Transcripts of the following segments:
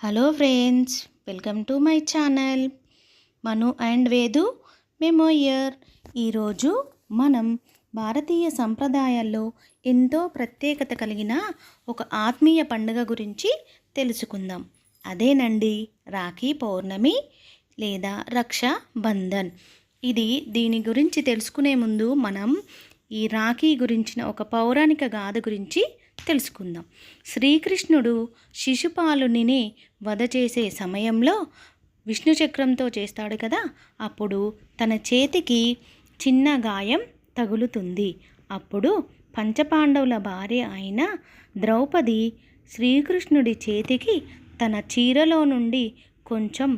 Hello friends welcome to my channel Manu and Vedu memoir ఈరోజు మనం భారతీయ సంప్రదాయాల్లో ఎంతో ప్రత్యేకత కలిగిన ఒక ఆత్మీయ పండుగ గురించి తెలుసుకుందాం. అదేనండి రాఖీ పౌర్ణమి లేదా రక్షా బంధన్. ఇది దీని గురించి తెలుసుకునే ముందు మనం ఈ రాఖీ గురించిన ఒక పౌరాణిక గాథ గురించి తెలుసుకుందాం. శ్రీకృష్ణుడు శిశుపాలునిని వధ చేసే సమయంలో విష్ణు చక్రంతో చేస్తాడు కదా అప్పుడు తన చేతికి చిన్న గాయం తగులుతుంది. అప్పుడు పంచపాండవుల భార్య అయిన ద్రౌపది శ్రీకృష్ణుడి చేతికి తన చీరలో నుండి కొంచెం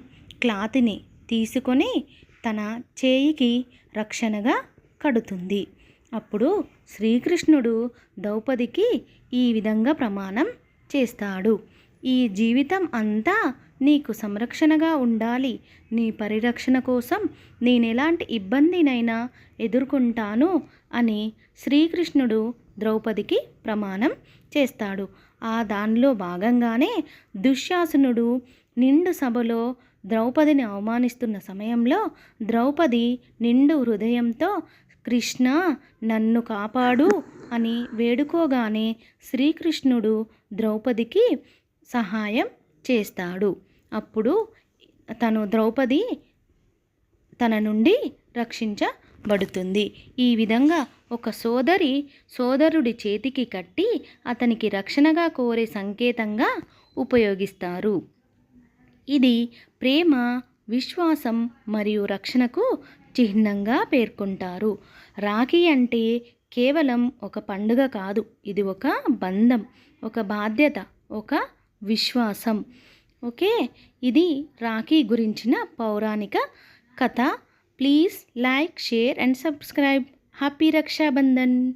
క్లాత్ని తీసుకొని తన చేయికి రక్షణగా కడుతుంది. అప్పుడు శ్రీకృష్ణుడు ద్రౌపదికి ఈ విధంగా ప్రమాణం చేస్తాడు. ఈ జీవితం అంతా నీకు సంరక్షణగా ఉండాలి. నీ పరిరక్షణ కోసం నేను ఎలాంటి ఇబ్బందినైనా ఎదుర్కొంటాను అని శ్రీకృష్ణుడు ద్రౌపదికి ప్రమాణం చేస్తాడు. ఆ దానిలో భాగంగానే దుశ్శాసనుడు నిండు సభలో ద్రౌపదిని అవమానిస్తున్న సమయంలో ద్రౌపది నిండు హృదయంతో కృష్ణ నన్ను కాపాడు అని వేడుకోగానే శ్రీకృష్ణుడు ద్రౌపదికి సహాయం చేస్తాడు. అప్పుడు తను ద్రౌపది తన నుండి రక్షించబడుతుంది. ఈ విధంగా ఒక సోదరి సోదరుడి చేతికి కట్టి అతనికి రక్షణగా కోరే సంకేతంగా ఉపయోగిస్తారు. ఇది ప్రేమ విశ్వాసం మరియు రక్షణకు చిహ్నంగా పేర్కొంటారు. రాఖీ అంటే కేవలం ఒక పండుగ కాదు. ఇది ఒక బంధం ఒక బాధ్యత ఒక విశ్వాసం. ఓకే? ఇది రాఖీ గురించిన పౌరాణిక కథ. Please like share and subscribe. Happy Rakshabandhan.